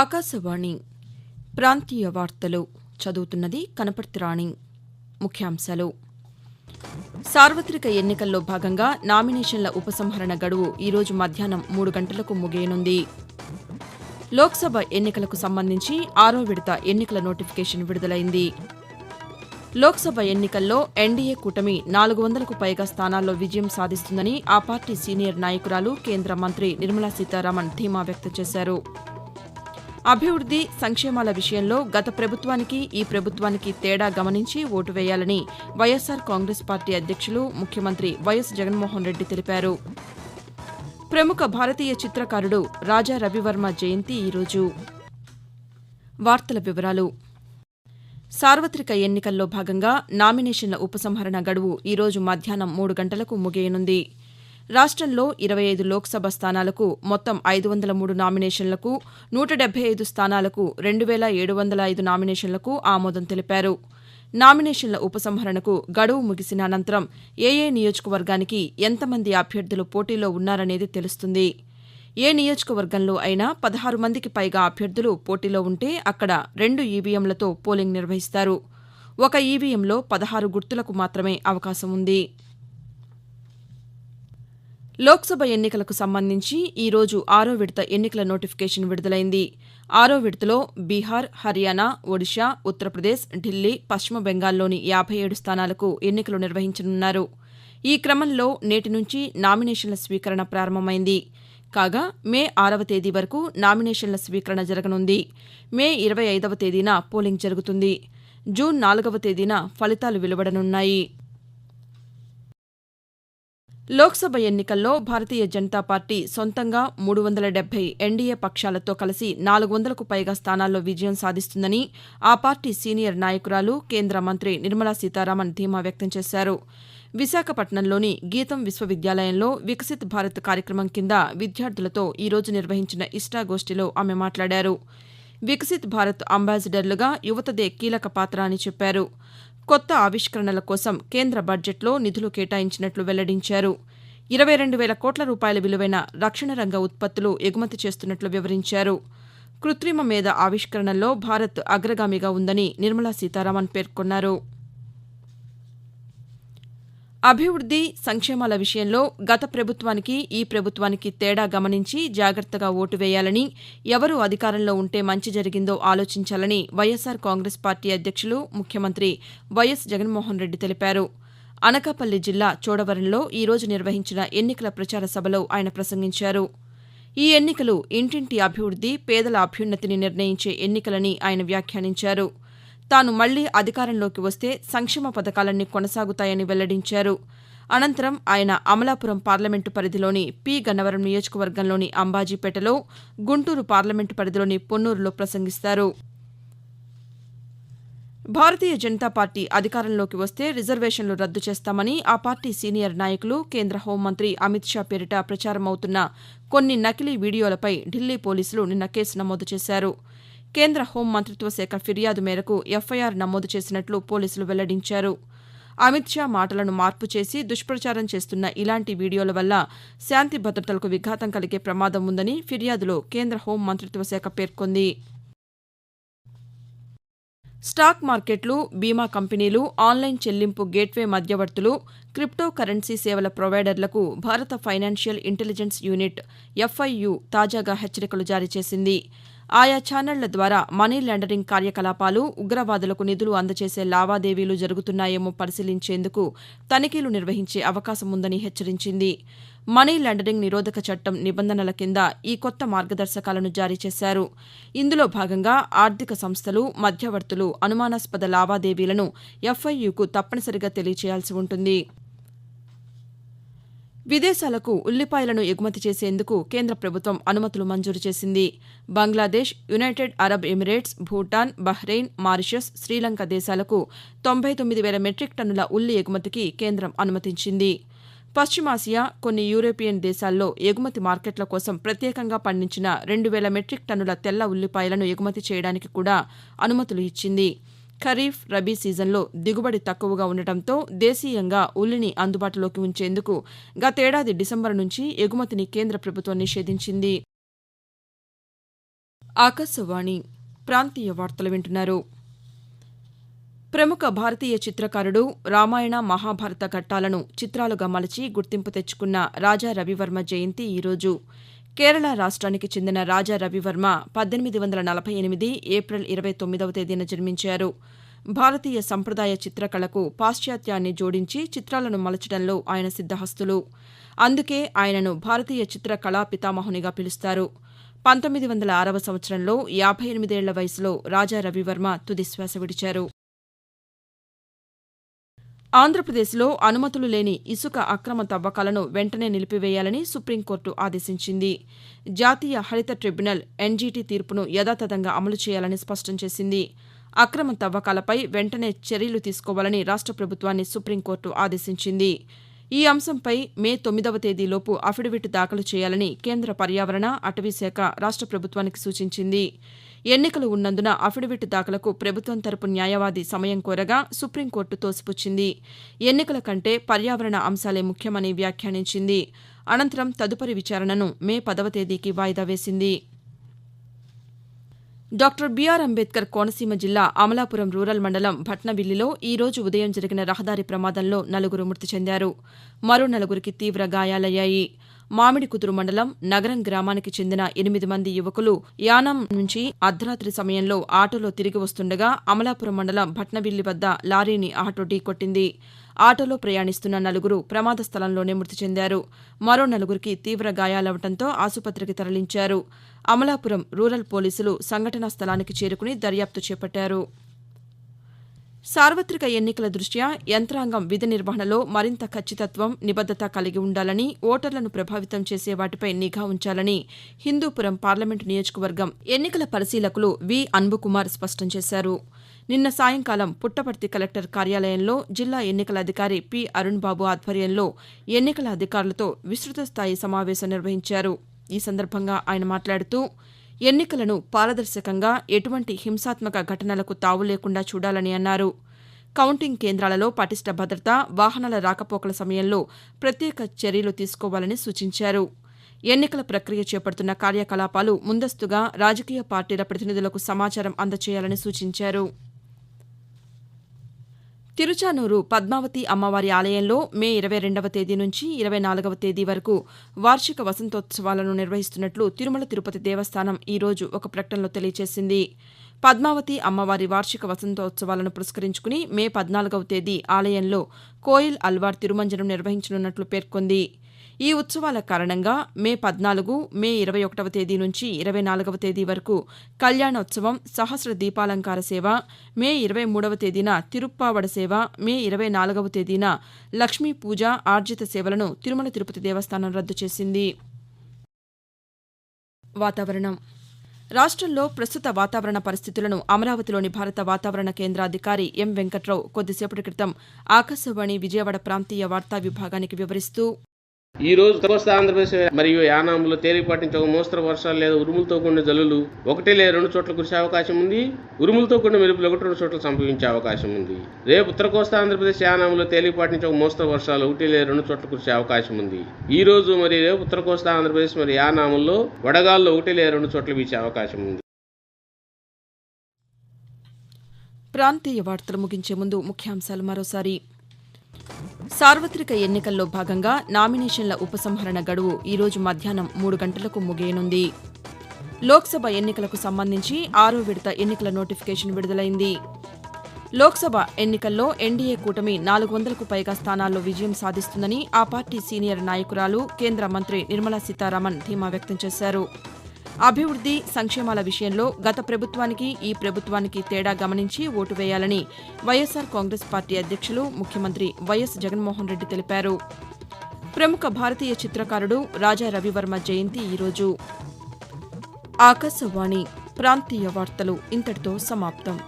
ఆకాశవాణి ప్రాంతీయ వార్తలు చదువుతున్నది కనపర్తి రాణి. ముఖ్యాంశాలు. సార్వతిక ఎన్నికల్లో భాగంగా నామినేషన్ల ఉపసంహరణ గడువు ఈరోజు మధ్యాహ్నం మూడు గంటలకు ముగియనుంది. లోక్సభ ఎన్నికలకు సంబంధించి ఆరో విడత ఎన్నికల నోటిఫికేషన్ విడుదలైంది. లోక్సభ ఎన్నికల్లో ఎన్డీఏ కూటమి నాలుగు వందలకు పైగా స్థానాల్లో విజయం సాధిస్తుందని ఆ పార్టీ సీనియర్ నాయకురాలు కేంద్ర మంత్రి నిర్మలా సీతారామన్ ధీమా వ్యక్తం చేశారు. అభివృద్ది సంక్షేమాల విషయంలో గత ప్రభుత్వానికి ఈ ప్రభుత్వానికి తేడా గమనించి ఓటు వేయాలని వైఎస్సార్ కాంగ్రెస్ పార్టీ అధ్యక్షులు ముఖ్యమంత్రి వైఎస్ జగన్మోహన్ రెడ్డి తెలిపారు. ప్రముఖ భారతీయ చిత్రకారుడు రాజా రవివర్మ జయంతి ఈరోజు. వార్తల వివరాలు. సార్వతిక ఎన్నికల్లో భాగంగా నామినేషన్ల ఉపసంహరణ గడువు ఈరోజు మధ్యాహ్నం మూడు గంటలకు ముగియనుంది. రాష్టంలో ఇరవై ఐదు లోక్సభ స్థానాలకు మొత్తం ఐదు వందల మూడు నామినేషన్లకు నూట డెబ్బై ఐదు స్థానాలకు రెండు వేల ఏడు వందల ఐదు నామినేషన్లకు ఆమోదం తెలిపారు. నామినేషన్ల ఉపసంహరణకు గడువు ముగిసిన అనంతరం ఏఏ నియోజకవర్గానికి ఎంతమంది అభ్యర్థులు పోటీలో ఉన్నారనేది తెలుస్తుంది. ఏ నియోజకవర్గంలో అయినా పదహారు మందికి పైగా అభ్యర్థులు పోటీలో ఉంటే అక్కడ రెండు ఈవీఎంలతో పోలింగ్ నిర్వహిస్తారు. ఒక ఈవీఎంలో పదహారు గుర్తులకు మాత్రమే అవకాశం ఉంది. లోక్సభ ఎన్నికలకు సంబంధించి ఈరోజు ఆరో విడత ఎన్నికల నోటిఫికేషన్ విడుదలైంది. ఆరో విడతలో బీహార్ హర్యానా ఒడిషా ఉత్తరప్రదేశ్ ఢిల్లీ పశ్చిమ బెంగాల్లోని యాభై ఏడు స్థానాలకు ఎన్నికలు నిర్వహించనున్నారు. ఈ క్రమంలో నేటి నుంచి నామినేషన్ల స్వీకరణ ప్రారంభమైంది. కాగా మే ఆరవ తేదీ వరకు నామినేషన్ల స్వీకరణ జరగనుంది. మే ఇరవై ఐదవ తేదీన పోలింగ్ జరుగుతుంది. జూన్ నాలుగవ తేదీన ఫలితాలు వెలువడనున్నాయి. లోక్సభ ఎన్నికల్లో భారతీయ జనతా పార్టీ సొంతంగా మూడు వందల డెబ్బై ఎన్డీఏ పక్షాలతో కలిసి నాలుగు వందలకు పైగా స్థానాల్లో విజయం సాధిస్తుందని ఆ పార్టీ సీనియర్ నాయకురాలు కేంద్ర మంత్రి నిర్మలా సీతారామన్ ధీమా వ్యక్తం చేశారు. విశాఖపట్నంలోని గీతం విశ్వవిద్యాలయంలో వికసిత్ భారత్ కార్యక్రమం కింద విద్యార్థులతో ఈరోజు నిర్వహించిన ఇష్టాగోష్ఠిలో ఆమె మాట్లాడారు. వికసిత్ భారత్ అంబాసిడర్లుగా యువతదే కీలక పాత్ర అని చెప్పారు. కొత్త ఆవిష్కరణల కోసం కేంద్ర బడ్జెట్లో నిధులు కేటాయించినట్లు వెల్లడించారు. ఇరవై రెండు వేల కోట్ల రూపాయల విలువైన రక్షణ రంగ ఉత్పత్తులు ఎగుమతి చేస్తున్నట్లు వివరించారు. కృత్రిమ మేధ ఆవిష్కరణల్లో భారత్ అగ్రగామిగా ఉందని నిర్మలా సీతారామన్ పేర్కొన్నారు. అభివృద్ది సంక్షేమాల విషయంలో గత ప్రభుత్వానికి ఈ ప్రభుత్వానికి తేడా గమనించి జాగ్రత్తగా ఓటు వేయాలని ఎవరు అధికారంలో ఉంటే మంచి జరిగిందో ఆలోచించాలని వైఎస్సార్ కాంగ్రెస్ పార్టీ అధ్యక్షులు ముఖ్యమంత్రి వైఎస్ జగన్మోహన్ రెడ్డి తెలిపారు. అనకాపల్లి జిల్లా చోడవరంలో ఈరోజు నిర్వహించిన ఎన్నికల ప్రచార సభలో ఆయన ప్రసంగించారు. ఈ ఎన్నికలు ఇంటింటి అభివృద్ది పేదల అభ్యున్నతిని నిర్ణయించే ఎన్నికలని ఆయన వ్యాఖ్యానించారు. తాను మళ్ళీ అధికారంలోకి వస్తే సంక్షేమ పథకాలన్నీ కొనసాగుతాయని వెల్లడించారు. అనంతరం ఆయన అమలాపురం పార్లమెంటు పరిధిలోని పి. గన్నవరం నియోజకవర్గంలోని అంబాజీపేటలో గుంటూరు పార్లమెంటు పరిధిలోని పొన్నూరులో ప్రసంగిస్తారు. భారతీయ జనతా పార్టీ అధికారంలోకి వస్తే రిజర్వేషన్లు రద్దు చేస్తామని ఆ పార్టీ సీనియర్ నాయకులు కేంద్ర హోంమంత్రి అమిత్ షా పేరిట ప్రచారమవుతున్న కొన్ని నకిలీ వీడియోలపై ఢిల్లీ పోలీసులు నిన్న కేసు నమోదు చేశారు. కేంద్ర హోం మంత్రిత్వ శాఖ ఫిర్యాదు మేరకు ఎఫ్ఐఆర్ నమోదు చేసినట్లు పోలీసులు వెల్లడించారు. అమిత్ షా మాటలను మార్పు చేసి దుష్ప్రచారం చేస్తున్న ఇలాంటి వీడియోల వల్ల శాంతి భద్రతలకు విఘాతం కలిగే ప్రమాదం ఉందని ఫిర్యాదులో కేంద్ర హోం మంత్రిత్వ శాఖ పేర్కొంది. స్టాక్ మార్కెట్లు బీమా కంపెనీలు ఆన్లైన్ చెల్లింపు గేట్వే మధ్యవర్తులు క్రిప్టో కరెన్సీ సేవల ప్రొవైడర్లకు భారత ఫైనాన్షియల్ ఇంటెలిజెన్స్ యూనిట్ ఎఫ్ఐయు తాజాగా హెచ్చరికలు జారీ చేసింది. ఆయా ఛానళ్ళ ద్వారా మనీ లాండరింగ్ కార్యకలాపాలు ఉగ్రవాదులకు నిధులు అందజేసే లావాదేవీలు జరుగుతున్నాయేమో పరిశీలించేందుకు తనిఖీలు నిర్వహించే అవకాశం ఉందని హెచ్చరించింది. మనీ లాండరింగ్ నిరోధక చట్టం నిబంధనల కింద ఈ కొత్త మార్గదర్శకాలను జారీ చేశారు. ఇందులో భాగంగా ఆర్థిక సంస్థలు మధ్యవర్తులు అనుమానాస్పద లావాదేవీలను ఎఫ్ఐయుకు తప్పనిసరిగా తెలియచేయాల్సి ఉంటుంది. విదేశాలకు ఉల్లిపాయలను ఎగుమతి చేసేందుకు కేంద్ర ప్రభుత్వం అనుమతులు మంజూరు చేసింది. Bangladesh United Arab Emirates Bhutan Bahrain Mauritius Sri Lanka దేశాలకు తొంభై తొమ్మిది వేల మెట్రిక్ టన్నుల ఉల్లి ఎగుమతికి కేంద్రం అనుమతించింది. పశ్చిమాసియా కొన్ని యూరోపియన్ దేశాల్లో ఎగుమతి మార్కెట్ల కోసం ప్రత్యేకంగా పండించిన రెండు వేల మెట్రిక్ టన్నుల తెల్ల ఉల్లిపాయలను ఎగుమతి చేయడానికి కూడా అనుమతులు ఇచ్చింది. ఖరీఫ్ రబీ సీజన్లో దిగుబడి తక్కువగా ఉండటంతో దేశీయంగా ఉల్లిని అందుబాటులోకి ఉంచేందుకు గతేడాది డిసెంబర్ నుంచి ఎగుమతిని కేంద్ర ప్రభుత్వం నిషేధించింది. ఆకాశవాణి ప్రాంతీయ వార్తలు వింటున్నారు. ప్రముఖ భారతీయ చిత్రకారుడు రామాయణ మహాభారత ఘట్టాలను చిత్రాలుగా మలచి గుర్తింపు తెచ్చుకున్న రాజా రవివర్మ జయంతి ఈరోజు. కేరళ రాష్ట్రానికి చెందిన రాజా రవివర్మ పద్దెనిమిది వందల నలభై ఎనిమిది ఏప్రిల్ ఇరవై తొమ్మిదవ తేదీన జన్మించారు. భారతీయ సంప్రదాయ చిత్రకళకు పాశ్చాత్యాన్ని జోడించి చిత్రాలను మలచడంలో ఆయన సిద్దహస్తులు అందుకే ఆయనను భారతీయ చిత్ర కళా పితామహునిగా పిలుస్తారు. పంతొమ్మిది వందల ఆరవ సంవత్సరంలో యాభై ఎనిమిదేళ్ళ వయసులో రాజా రవివర్మ తుదిశ్వాస విడిచారు. ఆంధ్రప్రదేశ్లో అనుమతులు లేని ఇసుక అక్రమ తవ్వకాలను వెంటనే నిలిపివేయాలని సుప్రీంకోర్టు ఆదేశించింది. జాతీయ హరిత ట్రిబ్యునల్ ఎన్జీటీ తీర్పును యథాతథంగా అమలు చేయాలని స్పష్టం చేసింది. అక్రమ తవ్వకాలపై వెంటనే చర్యలు తీసుకోవాలని రాష్ట ప్రభుత్వాన్ని సుప్రీంకోర్టు ఆదేశించింది. ఈ అంశంపై మే తొమ్మిదవ తేదీలోపు అఫిడవిట్ దాఖలు చేయాలని కేంద్ర పర్యావరణ అటవీశాఖ రాష్ట ప్రభుత్వానికి సూచించింది. ఎన్నికలు ఉన్నందున అఫిడవిట్ దాఖలకు ప్రభుత్వం తరపు న్యాయవాది సమయం కోరగా సుప్రీంకోర్టు తోసిపుచ్చింది. ఎన్నికల కంటే పర్యావరణ అంశాలే ముఖ్యమని వ్యాఖ్యానించింది. అనంతరం తదుపరి విచారణను మే పదవ తేదీకి వాయిదా వేసింది. డాక్టర్ బీఆర్ అంబేద్కర్ కోనసీమ జిల్లా అమలాపురం రూరల్ మండలం భట్నవిల్లిలో ఈ రోజు ఉదయం జరిగిన రహదారి ప్రమాదంలో నలుగురు మృతి చెందారు. మరో నలుగురికి తీవ్ర గాయాలయ్యాయి. మామిడికుదురు మండలం నగరం గ్రామానికి చెందిన ఎనిమిది మంది యువకులు యానాం నుంచి అర్ధరాత్రి సమయంలో ఆటోలో తిరిగి వస్తుండగా అమలాపురం మండలం భట్నవిల్లి వద్ద లారీని ఆటో ఢీకొట్టింది ఆటోలో ప్రయాణిస్తున్న నలుగురు ప్రమాద స్థలంలోనే మృతి చెందారు. మరో నలుగురికి తీవ్ర గాయాలవడంతో ఆసుపత్రికి తరలించారు. అమలాపురం రూరల్ పోలీసులు సంఘటనా స్థలానికి చేరుకుని దర్యాప్తు చేపట్టారు. సార్వతిక ఎన్నికల దృష్ట్యా యంత్రాంగం విధి నిర్వహణలో మరింత ఖచ్చితత్వం నిబద్దత కలిగి ఉండాలని ఓటర్లను ప్రభావితం చేసే వాటిపై నిఘా ఉంచాలని హిందూపురం పార్లమెంటు నియోజకవర్గం ఎన్నికల పరిశీలకులు వి. అన్బుకుమార్ స్పష్టం చేశారు. నిన్న సాయంకాలం పుట్టపర్తి కలెక్టర్ కార్యాలయంలో జిల్లా ఎన్నికల అధికారి పి. అరుణ్ బాబు ఆధ్వర్యంలో ఎన్నికల అధికారులతో విస్తృత స్థాయి సమావేశం నిర్వహించారు. ఈ సందర్భంగా ఆయన మాట్లాడుతూ ఎన్నికలను పారదర్శకంగా ఎటువంటి హింసాత్మక ఘటనలకు తావు లేకుండా చూడాలని అన్నారు. కౌంటింగ్ కేంద్రాలలో పటిష్ట భద్రత వాహనాల రాకపోకల సమయంలో ప్రత్యేక చర్యలు తీసుకోవాలని సూచించారు. ఎన్నికల ప్రక్రియ చేపడుతున్న కార్యకలాపాలు ముందస్తుగా రాజకీయ పార్టీల ప్రతినిధులకు సమాచారం అందచేయాలని సూచించారు. తిరుచానూరు పద్మావతి అమ్మవారి ఆలయంలో మే ఇరవై రెండవ తేదీ నుంచి ఇరవై నాలుగవ తేదీ వరకు వార్షిక వసంతోత్సవాలను నిర్వహిస్తున్నట్లు తిరుమల తిరుపతి దేవస్థానం ఈ రోజు ఒక ప్రకటనలో తెలియజేసింది పద్మావతి అమ్మవారి వార్షిక వసంతోత్సవాలను పురస్కరించుకుని మే పద్నాలుగవ తేదీ ఆలయంలో కోయిల్ అల్వార్ తిరుమంజనం నిర్వహించనున్నట్లు పేర్కొంది. ఈ ఉత్సవాల కారణంగా మే పద్నాలుగు మే ఇరవై ఒకటవ తేదీ నుంచి ఇరవై నాలుగవ తేదీ వరకు కళ్యాణోత్సవం సహస్ర దీపాలంకార సేవ మే ఇరవై మూడవ తేదీన తిరుప్పావడ సేవ మే ఇరవై నాలుగవ తేదీన లక్ష్మీ పూజ ఆర్జిత సేవలను తిరుమల తిరుపతి దేవస్థానం రద్దు చేసింది. వాతావరణం. రాష్ట్రంలో ప్రస్తుత వాతావరణ పరిస్థితులను అమరావతిలోని భారత వాతావరణ కేంద్ర అధికారి ఎం వెంకట్రావు కొద్దిసేపటి క్రితం ఆకాశవాణి విజయవాడ ప్రాంతీయ వార్తా విభాగానికి వివరిస్తూ ఈ రోజు కోస్తా ఆంధ్రప్రదేశ్ మరియు యానాంలో తేలికపాటి నుంచి ఒక మోస్తరు వర్షాలు లేదా ఉరుములతో కూడిన జల్లులు ఒకటి లేదా రెండు చోట్ల కురిసే అవకాశం ఉంది. ఉరుములతో కూడిన మెరుపులు ఒకటి రెండు చోట్ల సంభవించే అవకాశం ఉంది. రేపు ఉత్తర కోస్తా ఆంధ్రప్రదేశ్ యానాంలో తేలికపాటి నుంచి ఒక మోస్తరు వర్షాలు ఒకటి లేదా రెండు చోట్ల కురిసే అవకాశం ఉంది. ఈ రోజు మరియు రేపు ఉత్తర కోస్తా ఆంధ్రప్రదేశ్ మరియు యానాంలో వడగాల్లో ఒకటి లేదా రెండు చోట్ల వీచే అవకాశం ఉంది. ప్రాంతీయ వార్తలు ముగించే ముందు ముఖ్యాంశాలు మరోసారి. సార్వత్రిక ఎన్నికల్లో భాగంగా నామినేషన్ల ఉపసంహరణ గడువు ఈరోజు మధ్యాహ్నం మూడు గంటలకు ముగియనుంది. లోక్సభ ఎన్నికలకు సంబంధించి ఆరో విడత ఎన్నికల నోటిఫికేషన్ విడుదలైంది. లోక్సభ ఎన్నికల్లో ఎన్డీఏ కూటమి నాలుగు వందలకు పైగా స్థానాల్లో విజయం సాధిస్తుందని ఆ పార్టీ సీనియర్ నాయకురాలు కేంద్ర మంత్రి నిర్మలా సీతారామన్ ధీమా వ్యక్తం చేశారు. అభివృద్ది సంక్షేమాల విషయంలో గత ప్రభుత్వానికి ఈ ప్రభుత్వానికి తేడా గమనించి ఓటు వేయాలని వైఎస్సార్ కాంగ్రెస్ పార్టీ అధ్యక్షులు ముఖ్యమంత్రి వైఎస్ జగన్మోహన్ రెడ్డి తెలిపారు. ప్రముఖ భారతీయ చిత్రకారుడు రాజా రవివర్మ జయంతి ఈరోజు. ఆకాశవాణి ప్రాంతీయ వార్తలు ఇంతటితో సమాప్తం.